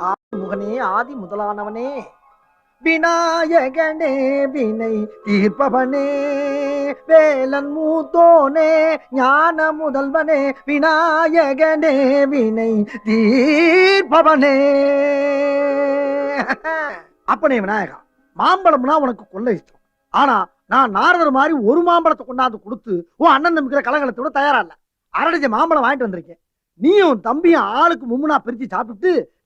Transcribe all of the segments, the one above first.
முகனே ஆதி முதலானவனே விநாயகனே வினை தீர்ப்பவனே. வேலன் மூத்தோனே ஞான முதல்வனே. விநாயகனே வினை தீர்ப்பவனே. அப்பனே விநாயகா மாம்பழம்னா உனக்கு கொள்ள இஷ்டம். ஆனா நான் நாரதர் மாதிரி ஒரு மாம்பழத்தை கொண்டாந்து கொடுத்து உன் அண்ணன் தம்பிக்கிற கலகலத்தை விட தயாரா இல்ல. அரடிச்ச மாம்பழம் வாங்கிட்டு வந்திருக்கேன். நீயும் தம்பியும் ஆளுக்கு மும்முனா பிரிச்சு சாப்பிட்டு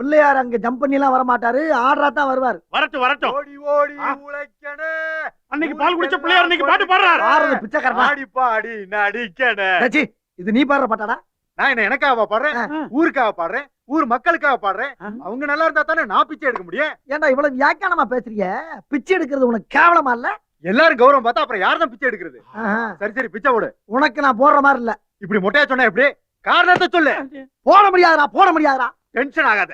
பிள்ளையார் அங்க ஜம்ப் பண்ணி எல்லாம் வர மாட்டாரு ஆடுறா தான் வருவார். வரட்டும் வரட்டும். ஓடி ஓடி. உழைக்கணே. அன்னைக்கு பால் குடிச்ச பிள்ளையார் இன்னைக்கு பாட்டு பாடுறாரு. ஆடுறது பிச்சைக்காரனா? ஆடி பாடி நடிக்கணே. டேச்சி, இது நீ பாடுற பாட்டாடா? நான் என்ன எனக்காக பாடுறேன். ஊருக்காக பாடுறேன்? ஊர் மக்களுக்காக பாடுறேன். அவங்க நல்லா இருந்தா தானே நான் பிச்சை எடுக்க முடியும்? ஏன்டா இவ்வளவு வியாக்கியானமா பேசுறீங்க? பிச்சை எடுக்கிறது உனக்கு கேவலமா இல்ல? எல்லாரும் கௌரவம் பார்த்தா அப்புறம் யார் தான் பிச்சை எடுக்கிறது. சரி சரி பிச்சை போடு. உனக்கு நான் போடுற மாதிரி இல்ல. இப்படி மொட்டையா சொன்னா எப்படி? காரணத்தை சொல்லு. போட முடியாதுடா போட முடியாதுடா. டென்ஷன் ஆகாத.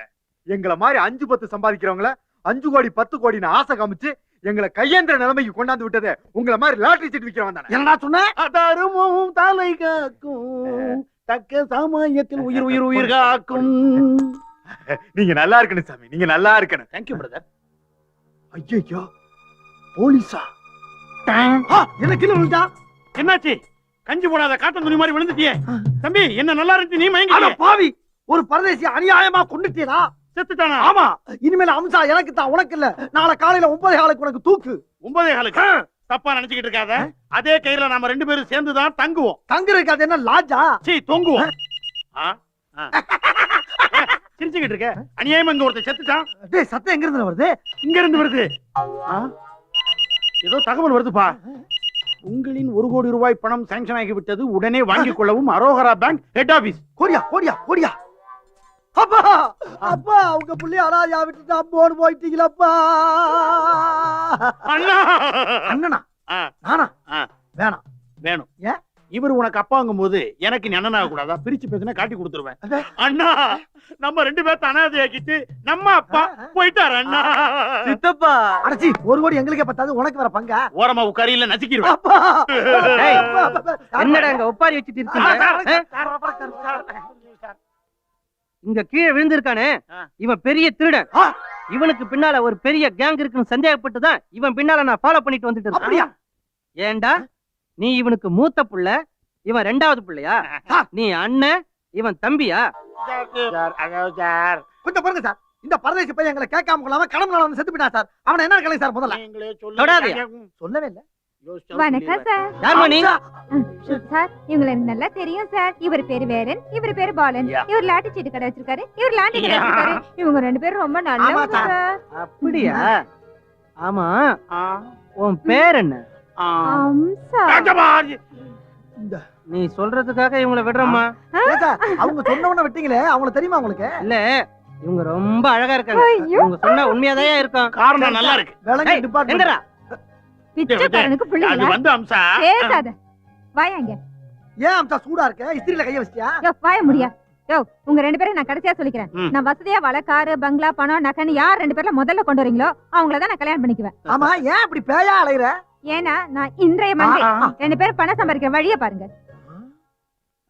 எங்களை மாதிரி அஞ்சு பத்து சம்பாதிக்கிறவங்கள அஞ்சு கோடி பத்து கோடின்னு ஆசை காமிச்சு எங்களை கையேந்திர நிலைமைக்கு கொண்டாந்து விட்டது. உங்களை மாதிரி லாட்டரி சீட் விக்கிறவன் தானே. என்னடா சொன்ன? அதருமும் தலை காக்கும். தக்க சமயத்தில் உயிர் உயிர் உயிர் காக்கும். நீங்க நல்லா இருக்கணும் சாமி. நீங்க நல்லா இருக்கணும். தேங்க்யூ பிரதர் ஐயோ போலீஸா? என்ன கீழே விழுந்தா? என்னாச்சு? கஞ்சி போடாத காட்டன் துணி மாதிரி விழுந்துட்டியே. தம்பி என்ன நல்லா இருந்துச்சு நீ மயங்கி பாவி ஒரு பரதேசி அநியாயமா கொண்டுட்டீரா செத்துட்டானா? ஆமா. இனிமேல் அம்சா எனக்கு தான் உனக்கு இல்ல. நாளை காலையில ஒன்பதே காலுக்கு உனக்கு தூக்கு. ஒன்பதே காலுக்கு? தப்பா நினைச்சுக்கிட்டு இருக்காத. அதே கயிறுல நாம ரெண்டு பேரும் சேர்ந்து தான் தங்குவோம். தங்குறதுக்கு அது என்ன லாஜா? சீ தொங்குவோம். சிரிச்சுக்கிட்டு இருக்க. அநியாயமா இங்க ஒருத்தன் செத்துட்டான். டேய் சத்தம் எங்க இருந்து வருது? இங்க இருந்து வருது? ஏதோ தகவல் வருதுப்பா. உங்களின் ஒரு கோடி ரூபாய் பணம் சாங்ஷன் ஆகிவிட்டது. உடனே வாங்கிக் கொள்ளவும் அரோகரா பேங்க் ஹெட் ஆபீஸ் கோடியா கோடியா கோடியா அப்பா! அப்பா உங்க புள்ளி அராஜா விட்டுட்டு அம்போடு போயிட்டீங்களப்பா. அண்ணா! அண்ணனா? ஆ. நானா. வேணாம். வேணும். ஏன்? இவர் உனக்கு அப்பாங்கும் போது எனக்கு நீ அண்ணனாக கூடாதா பிரிச்சு பேசினா காட்டி கொடுத்துருவேன். அண்ணா. நம்ம ரெண்டு பேர்த்த அனாதையாக்கிட்டு நம்ம அப்பா போயிட்டாரு அண்ணா. சித்தப்பா. அடச்சி ஒரு கோடி எங்களுக்கே பத்தாது உனக்கு வர பங்கா? ஓரமா உட்காரி இல்ல நசுக்கிடுவேன் அப்பா. டேய், அப்பா, அப்பா, அப்பா. என்னடா இங்க ஒப்பாரி வச்சுட்டு இருக்கீங்க? இங்க கீழே விழுந்திருக்கானே. இவன் பெரிய திருடன். இவனுக்கு பின்னால ஒரு பெரிய கேங் இருக்குன்னு சந்தேகப்பட்டு தான் இவன் பின்னால நான் ஃபாலோ பண்ணிட்டு வந்துட்டு இருக்கேன். அப்படியா? ஏன்டா நீ இவனுக்கு மூத்த புள்ள இவன் ரெண்டாவது புள்ளையா. நீ அண்ணன் இவன் தம்பியா? கொஞ்சம் பாருங்க சார். இந்த பரதேசி பையன் எங்களை கேட்காம கொள்ளாம கடமை வந்து செத்து போயிட்டான் சார். அவனை என்ன கலை சார் முதல்ல. சொல்லவே இல்ல. வணக்கம் சார். சார் இவங்களை எனக்கு நல்லா தெரியும் சார். இவர் பேரு வேலன் இவர் பேரு பாலன். இவர் லாட்டி சீட்டு கடை வச்சிருக்காரு இவர் லாண்டி கடை. வச்சிருக்காரு. இவங்க ரெண்டு பேரும் ரொம்ப நல்லவங்க ஆமா சார். அப்படியா? ஆமா. உன் பேர் என்ன? நீ சொல்றதுக்காக இவங்களை விடுறோமா அவங்க சொன்னவன விட்டீங்களே அவங்கள தெரியுமா உங்களுக்கு? இல்ல இவங்க ரொம்ப அழகா இருக்காங்க. இவங்க சொன்னா உண்மையாதான் இருக்கும். காரணம் நல்லா இருக்கு. பிச்சைக்காரனுக்கு அது பிள்ளைங்களா வந்து அம்சா. பேசாத. வாயாங்க ஏன் அம்சா சூடா இருக்க? இஸ்திரியில கைய வச்சியா யோ வாய முடியா? யோ உங்க ரெண்டு பேரும் நான் கடைசியா சொல்லிக்கிறேன். நான் வசதியா வள காரு பங்களா பணம் நகன்னு யார் ரெண்டு பேர்ல முதல்ல கொண்டு வரீங்களோ அவங்கள தான் நான் கல்யாணம் பண்ணிக்குவேன். ஆமா ஏன் இப்படி பேயா அலையுற? ஏன்னா நான் இன்றைய மங்கை ரெண்டு பேரும் பணம் சம்பாதிக்கிற வழியை பாருங்க.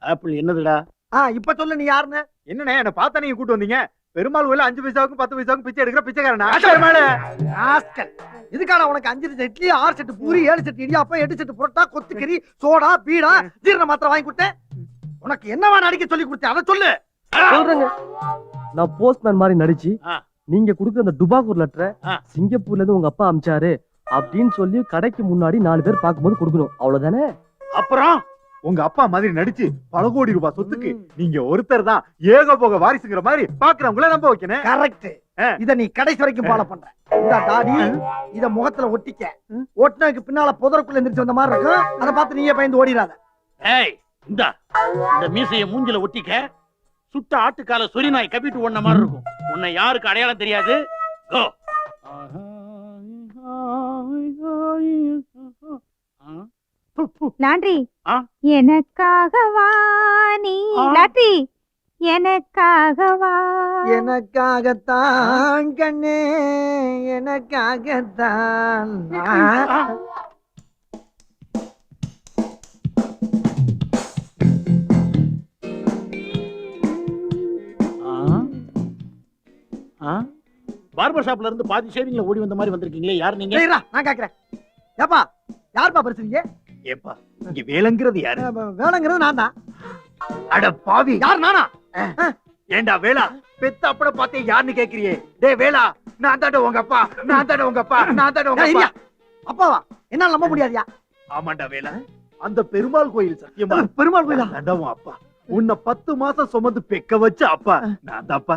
ஆப்பிள் என்னதுடா? ஆ இப்ப சொல்லு நீ யாருன்னு? என்னண்ணே என்ன பார்த்தா நீங்க கூட்டு வந்தீங்க. பெருமாள் கோயில அஞ்சு பைசாவுக்கும் பத்து பைசாவுக்கும் பிச்சை எடுக்கிற பிச்சைக்காரனா? இதுக்கான உனக்கு அஞ்சு செட்டு இட்லி ஆறு செட்டு பூரி ஏழு செட்டு இடியாப்பம் எட்டு செட்டு புரோட்டா கொத்துக்கறி சோடா பீடா ஜீரண மாத்திரை வாங்கி கொடுத்தேன். உனக்கு என்னவா நடிக்க சொல்லி கொடுத்தேன். அதை சொல்லு. சொல்றேங்க. நான் போஸ்ட்மேன் மாதிரி நடிச்சு. நீங்க குடுக்குற அந்த டுபாகூர் லெட்டரை. சிங்கப்பூர்ல இருந்து உங்க அப்பா அமிச்சாரு அப்படின்னு சொல்லி கடைக்கு முன்னாடி நாலு பேர் பார்க்கும்போது கொடுக்கணும். அவ்வளவுதானே? அப்புறம்? உங்க அப்பா மாதிரி நடிச்சு பல கோடி ரூபாய் சொத்துக்கு நீங்க ஒருத்தர் தான் ஏக போக வாரிசுங்கிற மாதிரி பாக்குறவங்கள நம்ப வைக்கணும். கரெக்ட். இத நீ கடைசி வரைக்கும் ஃபாலோ பண்ற. இந்த தாடி இத முகத்துல ஒட்டிக்க. ஒட்டினதுக்கு பின்னால புதருக்குள்ள எந்திரிச்சு வந்த மாதிரி இருக்கும். அதை பார்த்து நீயே பயந்து ஓடிடாத ஏய் இந்தா. இந்த மீசைய மூஞ்சில ஒட்டிக்க சுட்ட ஆட்டுக்கால சொறி நாய் கப்பிட்டு ஓடின மாதிரி இருக்கும். உன்னை யாருக்கு அடையாளம் தெரியாது? கோ. லாண்ட்ரி? எனக்காகவா நீ? லாண்ட்ரி எனக்காகவா? எனக்காகத்தான் கண்ணே. எனக்காகத்தான். பார்பர் ஷாப்ல இருந்து பாதி ஷேவிங்ல ஓடி வந்த மாதிரி வந்திருக்கீங்களே யார் நீங்க? நான் கேக்குறேன். ஏப்பா யாருப்பா பேசுறீங்க ஏப்பா இங்க வேலைங்கிறது யாரு? வேலைங்கிறது நான் தான் அட பாவி. யார் நானா? ஏண்டா வேலா? பெத்த அப்பட பார்த்தே யாருன்னு கேக்குறியே? டேய் வேலா நான் தாண்ட உங்க அப்பா நான் தாண்ட உங்க அப்பா நான் தாண்ட உங்க அப்பா? அப்பாவா? என்னால நம்ப முடியாதியா? ஆமாண்டா வேலா. அந்த பெருமாள் கோயில் சத்தியமா? பெருமாள் கோயிலா? தண்டவும் அப்பா. உன்னை பத்து மாசம் சுமந்து பெக்க வச்ச அப்பா. நான் தான்ப்பா.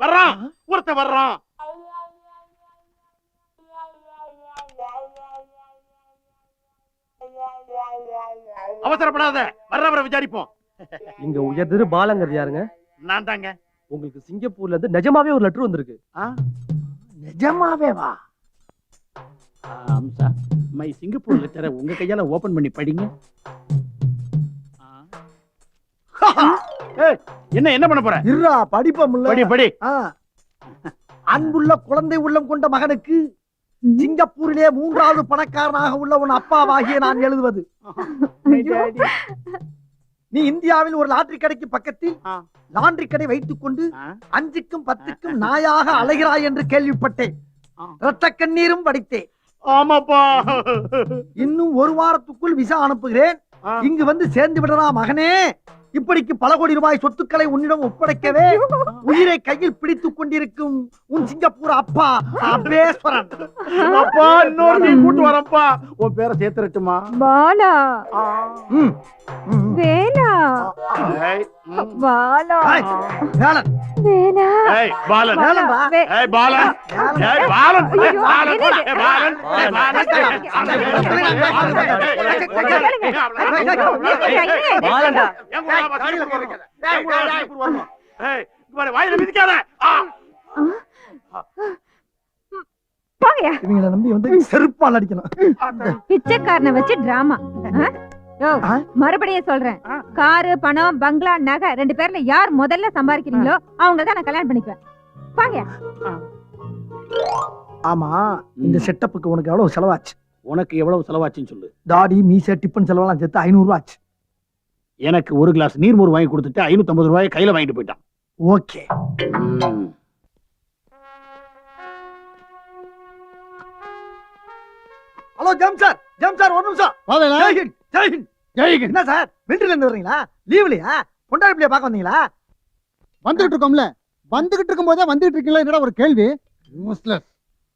வர்றான். ஒருத்தன் வர்றான். அவசரப்படாத. வர்றவரை விசாரிப்போம். இங்க உயர்திரு பாலங்கர் யாருங்க? நான் தாங்க. உங்களுக்கு சிங்கப்பூர்ல இருந்து நிஜமாவே ஒரு லெட்டர் வந்திருக்கு. நிஜமாவே வா அம்சா மை சிங்கப்பூர் லெட்டரை உங்க கையால ஓபன் பண்ணி படிங்க. என்ன என்ன பண்ண போற? இருடா படிப்பமுல்ல படி படி. ஆ. அன்புள்ள குழந்தை உள்ளம் கொண்ட மகனுக்கு சிங்கப்பூரிலே மூன்றாவது பணக்காரனாக உள்ள உன் அப்பாவாகிய நான் எழுதுவது. நீ இந்தியாவில் ஒரு லாட்டரி கடைக்கு பக்கத்தில். லாண்டரி கடை வைத்துக் கொண்டு. அஞ்சுக்கும் பத்துக்கும் நாயாக அலைகிறாய் என்று கேள்விப்பட்டேன். ரத்த கண்ணீரும் படித்தேன் ஆமாப்பா. இன்னும் ஒரு வாரத்துக்குள் விசா அனுப்புகிறேன். இங்கு வந்து சேர்ந்து விடறா மகனே. இப்படிக்கு பல கோடி ரூபாய் சொத்துக்களை உன்னிடம் ஒப்படைக்கவே உயிரை கையில் பிடித்துக் கொண்டிருக்கும் உன் சிங்கப்பூர் அப்பா அபேஸ்வரன் அப்பா இன்னொரு கூட்டு வரப்பா உன் பேரை சேர்த்துறட்டுமா? பாலா. ம். பாலா வேலன் வேலா ஏய், பாலன் ஏய் பாலன். ஏய் பாலன் பாலன்? ஏய், பாலன் ஏய், பாலன் ஏய், வாயில மிதிக்காத. போங்கயா இவங்களை நம்பி வந்து செருப்பால் அடிக்கணும் பிச்சைக்காரனை வச்சு டிராமா? மறுபடியும் சொல்றேன். காரு பணம் பங்களா நகை ரெண்டு பேர்ல யார் முதல்ல சம்பாதிக்கிறீங்களோ அவங்க தான் நான் கல்யாணம் பண்ணிக்குவேன். போங்கயா ஆமா இந்த செட்டப்புக்கு உனக்கு எவ்வளவு செலவாச்சு? உனக்கு எவ்வளவு செலவாச்சுன்னு சொல்லு. தாடி மீசை டிப்பன் செலவெல்லாம் சேர்த்து ஐநூறு ரூபா ஆச்சு. எனக்கு ஒரு கிளாஸ் நீர்மோர் வாங்கி கொடுத்துட்டு ஐநூத்தி ஐம்பது ரூபாய் கையில வாங்கிட்டு போயிட்டான். ஓகே. ஹலோ ஜம் சார் ஜம் சார் ஒரு நிமிஷம். ஜெய்ஹிந்த் ஜெய்ஹிந்த் ஜெய்ஹிந்த். என்ன சார்? மிலிட்டரில இருந்து வர்றீங்களா? லீவ்லயா? கொண்டாடி பிள்ளைய பார்க்க வந்தீங்களா? வந்துகிட்டு இருக்கோம்ல. வந்துகிட்டு இருக்கும் போதே வந்துகிட்டு இருக்கீங்களா? என்னடா ஒரு கேள்வி? யூஸ்லெஸ்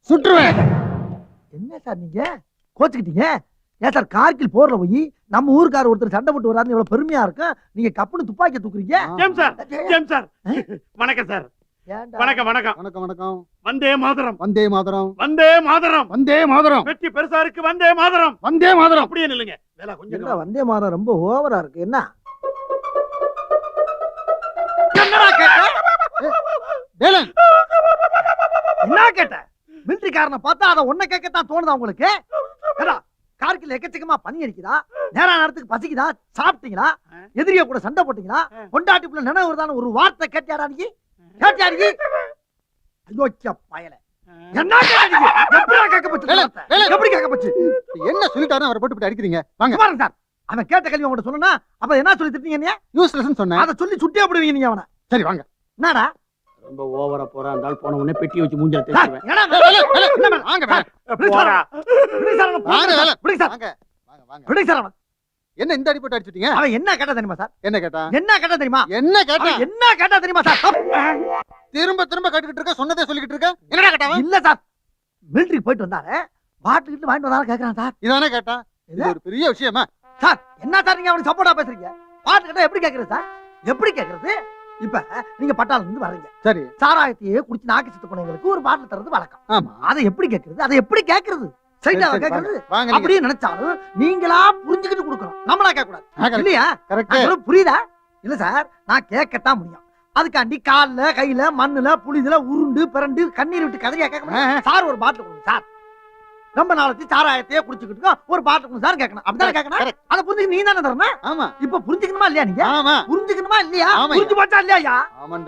சுற்றுவேன். என்ன சார் நீங்க? கோச்சுக்கிட்டீங்க? ஏன் சார் கார்கில் போர்ல போய் நம்ம ஊருக்கார ஒருத்தர் சண்டை போட்டு வராருன்னு எவ்வளவு பெருமையா இருக்கும்? நீங்க கப்புன்னு துப்பாக்கி தூக்குறீங்க? சார் வணக்கம் சார்? வணக்கம் வணக்கம். வணக்கம் வணக்கம். வந்தே மாதரம். வந்தே மாதரம். வந்தே மாதரம். வந்தே மாதரம். வெற்றி பெருசா இருக்கு வந்தே மாதரம். வந்தே மாதரம். அப்படியே நில்லுங்க. வேலை கொஞ்சம் வந்தே மாதம் ரொம்ப ஓவரா இருக்கு. என்ன? வேலன். என்ன கேட்ட? மிலிட்டரிக்காரனை பார்த்தா அதை ஒன்ன கேட்கத்தான் தோணுதா உங்களுக்கு? கார்கில் எக்கச்சக்கமா பனி அடிக்குதா? நேரா நேரத்துக்கு பசிக்குதா? சாப்பிட்டீங்களா? எதிரிய கூட சண்டை போட்டீங்களா? கொண்டாட்டிப்புல நினைவு வருதான்னு ஒரு வார்த்தை கேட்டியாடா நீ? கேட்டியா நீ அயோக்கிய பயல. என்ன சொல்லிட்டாருன்னு அவரை போட்டு அடிக்கிறீங்க? வாங்க. பாருங்க சார். அவன் கேட்ட கேள்வி உங்கள்ட்ட சொன்னா அப்ப என்ன சொல்லி திட்டீங்க யூஸ்லெஸ் சொன்னேன். அதை சொல்லி சுட்டே போடுவீங்க நீங்க அவனை. சரி வாங்க. என்னடா? ரொம்ப ஓவரா போறா. இருந்தால் போன உடனே பெட்டி வச்சு மூஞ்சல தேய்ச்சுவேன் வாங்க வாங்க, வாங்க வாங்க வாங்க என்ன இந்த அடி போட்டு அடிச்சிட்டீங்க? அவன் என்ன கேட்டா தெரியுமா சார்? என்ன கேட்டா? என்ன கேட்டா தெரியுமா? என்ன கேட்டா? என்ன கேட்டா தெரியுமா சார்? திரும்ப திரும்ப கேட்டுக்கிட்டு இருக்க சொன்னதே சொல்லிக்கிட்டு இருக்க. என்னடா கேட்டா? இல்ல சார். மிலிட்டரி போயிட்டு வந்தாரு. பாட்டு கிட்டு வாங்கிட்டு வந்தாலும் கேக்குறான் சார். இதானே கேட்டா? இது ஒரு பெரிய விஷயமா? சார் என்ன சார் நீங்க அவனுக்கு சப்போர்ட்டா பேசுறீங்க? பாட்டு கேட்டா எப்படி கேக்குறது சார்? எப்படி கேக்குறது? இப்ப நீங்க பட்டாளம் இருந்து வர்றீங்க. சரி. சாராயத்தையே குடிச்சு நாக்கு செத்து போனவங்களுக்கு ஒரு பாட்டில் தர்றது வழக்கம். ஆமா. அதை எப்படி கேக்குறது? அதை எப்படி கேக்குறது? கேக்குறது. அப்படியே நினைச்சாலும் நீங்களா புரிஞ்சுக்கிட்டு கொடுக்கணும். நம்மளா கேட்க கூடாது இல்லையா? புரியுதா? இல்ல சார் நான் கேட்கத்தான் முடியும். அதுக்காண்டி கால்ல கையில மண்ணுல புளிதுல உருண்டு பிறண்டு கண்ணீர் விட்டு கதறியா கேட்க ஆ, முடியும்? சார் ஒரு பாட்டில் கொடுங்க சார். ரொம்ப நாளைக்கு சாராயத்தையே குடிச்சுக்கிட்டு ஒரு பாட்டில் கொடுங்க சார் கேட்கணும். அப்படிதானே கேட்கணும். அதை புரிஞ்சுக்க நீ தானே தரணும்? ஆமா. இப்ப புரிஞ்சுக்கணுமா இல்லையா நீங்க? ஆமா. புரிஞ்சுக்கணுமா இல்லையா. புரிஞ்சு போச்சா இல்லையா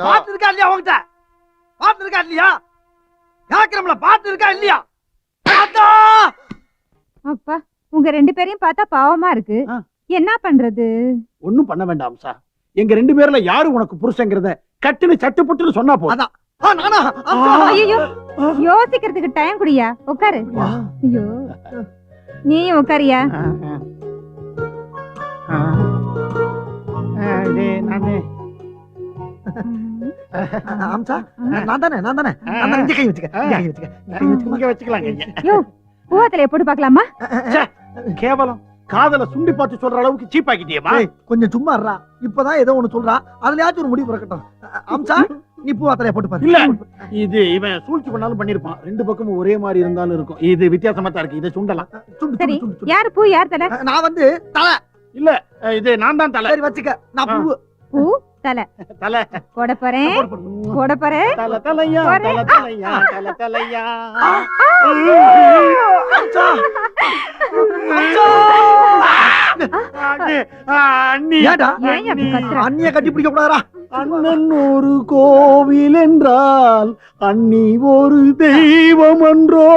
பாட்டு இருக்கா இல்லையா உங்ககிட்ட? பாட்டு இருக்கா இல்லையா? கேட்கிறோம்ல பாட்டு இருக்கா இல்லையா? பாத்தா! அப்பா உங்க ரெண்டு பேரையும் பார்த்தா பாவமா இருக்கு. என்ன பண்றது? ஒண்ணும் பண்ண வேண்டாம் அம்சா எங்க ரெண்டு பேர்ல யாரு உனக்கு புருஷங்கிறத கட்டுன்னு சட்டு புட்டுன்னு சொன்னா போதும். யோசிக்கிறதுக்கு டைம் குடியா? உட்காரு. ஐயோ. நீயும் உட்காரியா? நான். நான் தானே நான் தானே. இங்க கை வச்சுக்க வச்சுக்க. இங்க வச்சுக்கலாம். யோ பார்க்கலாமா? கேவலம். காதல சுண்டி பார்த்து சொல்ற அளவுக்கு சீப் ஆக்கிட்டியேமா கொஞ்சம் சும்மா இப்பதான் ஏதோ ஒண்ணு சொல்றா. அதுலயாச்சும் ஒரு முடிவு பிறக்கட்டும். அம்சா நீ பூவாத்தலைய போட்டு பாரு. இல்ல. இது இவன் சூழ்ச்சி பண்ணாலும் பண்ணிருப்பான். ரெண்டு பக்கமும் ஒரே மாதிரி இருந்தாலும் இருக்கும். இது வித்தியாசமா தான் இருக்கு. இதை சுண்டலாம். சுண்டு, சரி. யாரு பூ யார் தலை? நான் வந்து தலை. அஹ் இது நான் தான் தலை. சரி வச்சுக்க. நான் பூ பூ? தலை. தலை. போட போறேன். போடு, போறேன். தல தலையா தல தலையா தலையா? அண்ணிய கட்டி பிடிக்க கூடாதா? அண்ணன் ஒரு கோவில் என்றால் அண்ணி ஒரு தெய்வம் என்றோ.